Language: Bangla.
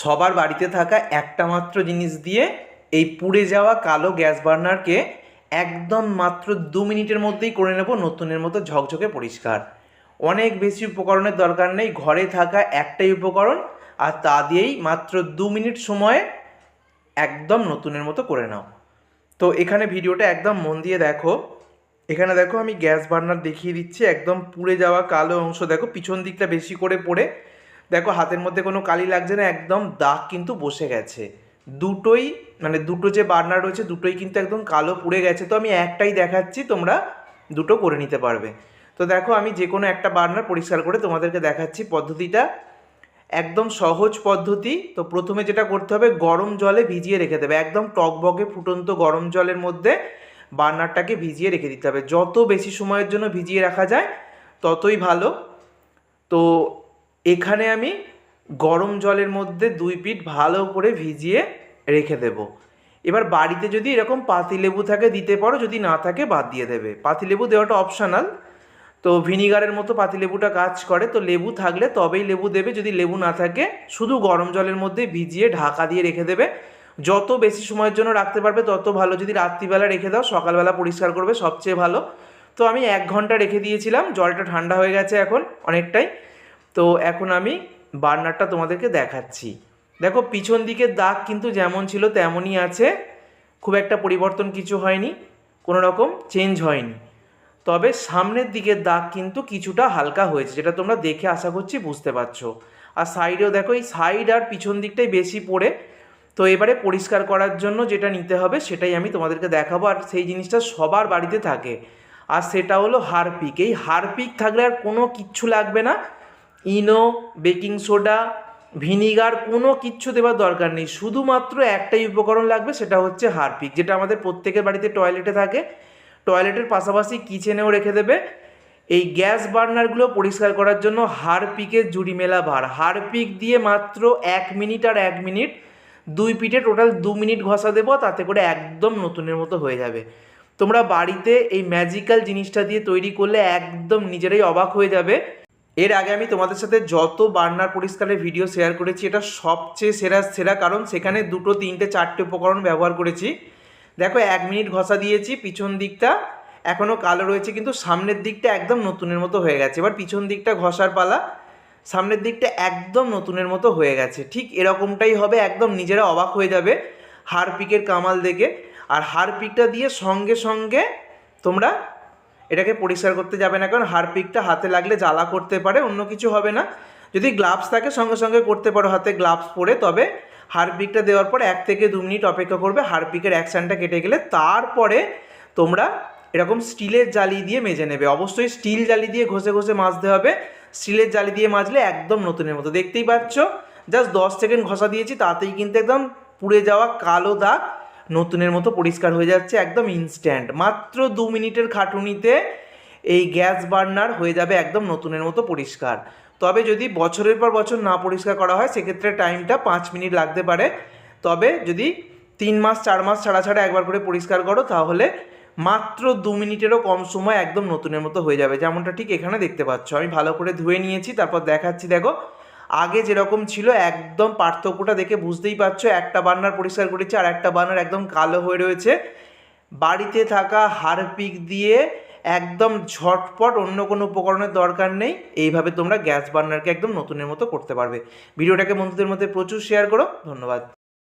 সবার বাড়িতে থাকা একটা মাত্র জিনিস দিয়ে এই পুড়ে যাওয়া কালো গ্যাস বার্নারকে একদম মাত্র দু মিনিটের মধ্যেই করে নেব নতুনের মতো ঝকঝকে পরিষ্কার। অনেক বেশি উপকরণের দরকার নেই, ঘরে থাকা একটাই উপকরণ আর তা দিয়েই মাত্র দু মিনিট সময়ে একদম নতুনের মতো করে নাও। তো এখানে ভিডিওটা একদম মন দিয়ে দেখো। এখানে দেখো আমি গ্যাস বার্নার দেখিয়ে দিচ্ছি, একদম পুড়ে যাওয়া কালো অংশ। দেখো পিছন দিকটা বেশি করে পড়ে দেখো, হাতের মধ্যে কোনো কালি লাগছে না, একদম দাগ কিন্তু বসে গেছে। দুটোই মানে দুটো যে বার্নার রয়েছে, দুটোই কিন্তু একদম কালো পুড়ে গেছে। তো আমি একটাই দেখাচ্ছি, তোমরা দুটো করে নিতে পারবে। তো দেখো, আমি যে কোনো একটা বার্নার পরিষ্কার করে তোমাদেরকে দেখাচ্ছি পদ্ধতিটা। একদম সহজ পদ্ধতি। তো প্রথমে যেটা করতে হবে, গরম জলে ভিজিয়ে রেখে দেবে। একদম টকবকে ফুটন্ত গরম জলের মধ্যে বার্নারটাকে ভিজিয়ে রেখে দিতে হবে। যত বেশি সময়ের জন্য ভিজিয়ে রাখা যায়, ততই ভালো। তো এখানে আমি গরম জলের মধ্যে দুই পিঠ ভালো করে ভিজিয়ে রেখে দেব। এবার বাড়িতে যদি এরকম পাতিলেবু থাকে দিতে পারো, যদি না থাকে বাদ দিয়ে দেবে। পাতিলেবু দেওয়াটা অপশনাল তো ভিনিগারের মতো পাতিলেবুটা কাজ করে। তো লেবু থাকলে তবেই লেবু দেবে। যদি লেবু না থাকে, শুধু গরম জলের মধ্যে ভিজিয়ে ঢাকা দিয়ে রেখে দেবে। যত বেশি সময়ের জন্য রাখতে পারবে, তত ভালো। যদি রাত্রিবেলা রেখে দাও, সকালবেলা পরিষ্কার করবে, সবচেয়ে ভালো। তো আমি এক ঘণ্টা রেখে দিয়েছিলাম। জলটা ঠান্ডা হয়ে গেছে এখন অনেকটাই। তো এখন আমি বার্নারটা তোমাদেরকে দেখাচ্ছি। দেখো, পিছন দিকের দাগ কিন্তু যেমন ছিল তেমনই আছে। খুব একটা পরিবর্তন কিছু হয়নি, কোনো রকম চেঞ্জ হয়নি। তবে সামনের দিকের দাগ কিন্তু কিছুটা হালকা হয়েছে, যেটা তোমরা দেখে আশা করছি বুঝতে পারছ। আর সাইডেও দেখো, এই সাইড আর পিছন দিকটাই বেশি পড়ে। তো এবারে পরিষ্কার করার জন্য যেটা নিতে হবে, সেটাই আমি তোমাদেরকে দেখাবো। আর সেই জিনিসটা সবার বাড়িতে থাকে। আর সেটা হলো হারপিক। এই হারপিক থাকলে আর কোনো কিচ্ছু লাগবে না। ইনো, বেকিং সোডা, ভিনিগার, কোনো কিচ্ছু দেওয়ার দরকার নেই। শুধুমাত্র একটাই উপকরণ লাগবে, সেটা হচ্ছে হারপিক, যেটা আমাদের প্রত্যেকের বাড়িতে টয়লেটে থাকে। টয়লেটের পাশাপাশি কিচেনেও রেখে দেবে। এই গ্যাস বার্নারগুলো পরিষ্কার করার জন্য হারপিকের জুড়ি মেলা ভার। হারপিক দিয়ে মাত্র এক মিনিট আর এক মিনিট, দুই পিঠে টোটাল দু মিনিট ঘষা দেবো, তাতে করে একদম নতুনের মতো হয়ে যাবে। তোমরা বাড়িতে এই ম্যাজিক্যাল জিনিসটা দিয়ে তৈরি করলে একদম নিজেরাই অবাক হয়ে যাবে। এর আগে আমি তোমাদের সাথে যত বার্নার পরিষ্কারের ভিডিও শেয়ার করেছি, এটা সবচেয়ে সেরা সেরা কারণ সেখানে দুটো, তিনটে, চারটে উপকরণ ব্যবহার করেছি। দেখো, এক মিনিট ঘষা দিয়েছি, পিছন দিকটা এখনও কালো রয়েছে, কিন্তু সামনের দিকটা একদম নতুনের মতো হয়ে গেছে। এবার পিছন দিকটা ঘষার পালা, সামনের দিকটা একদম নতুনের মতো হয়ে গেছে। ঠিক এরকমটাই হবে, একদম নিজেরা অবাক হয়ে যাবে হারপিকের কামাল দেখে। আর হারপিকটা দিয়ে সঙ্গে সঙ্গে তোমরা এটাকে পরিষ্কার করতে যাবে না, কারণ হারপিকটা হাতে লাগলে জ্বালা করতে পারে, অন্য কিছু হবে না। যদি গ্লাভস থাকে, সঙ্গে সঙ্গে করতে পারো, হাতে গ্লাভস পরে, তবে হারপিকটা দেওয়ার পর এক থেকে দু মিনিট অপেক্ষা করবে হারপিকের অ্যাকশানটা কেটে গেলে তারপরে তোমরা এরকম স্টিলের জালি দিয়ে মেজে নেবে। অবশ্যই স্টিল জালি দিয়ে ঘষে ঘষে মাজতে হবে। স্টিলের জালি দিয়ে মাজলে একদম নতুনের মতো। দেখতেই পাচ্ছ? জাস্ট দশ সেকেন্ড ঘষা দিয়েছি, তাতেই কিন্তু একদম পুড়ে যাওয়া কালো দাগ নতুনের মতো পরিষ্কার হয়ে যাচ্ছে, একদম ইনস্ট্যান্ট মাত্র দু মিনিটের খাটুনিতে এই গ্যাস বার্নার হয়ে যাবে একদম নতুনের মতো পরিষ্কার। তবে যদি বছরের পর বছর না পরিষ্কার করা হয়, সেক্ষেত্রে টাইমটা পাঁচ মিনিট লাগতে পারে। তবে যদি তিন মাস, চার মাস ছাড়া ছাড়া একবার করে পরিষ্কার করো, তাহলে মাত্র দু মিনিটেরও কম সময় একদম নতুনের মতো হয়ে যাবে। যেমনটা ঠিক এখানে দেখতে পাচ্ছ। আমি ভালো করে ধুয়ে নিয়েছি, তারপর দেখাচ্ছি, দেখো। আগে যেরকম ছিল, একদম পার্থক্যটা দেখে বুঝতেই পারছ, একটা বার্নার পরিষ্কার করেছে আর একটা বার্নার একদম কালো হয়ে রয়েছে। বাড়িতে থাকা হারপিক দিয়ে একদম ঝটপট অন্য কোনো উপকরণের দরকার নেই, এইভাবে তোমরা গ্যাস বার্নারকে একদম নতুনের মতো করতে পারবে। ভিডিওটাকে বন্ধুদের মধ্যে প্রচুর শেয়ার করো, ধন্যবাদ।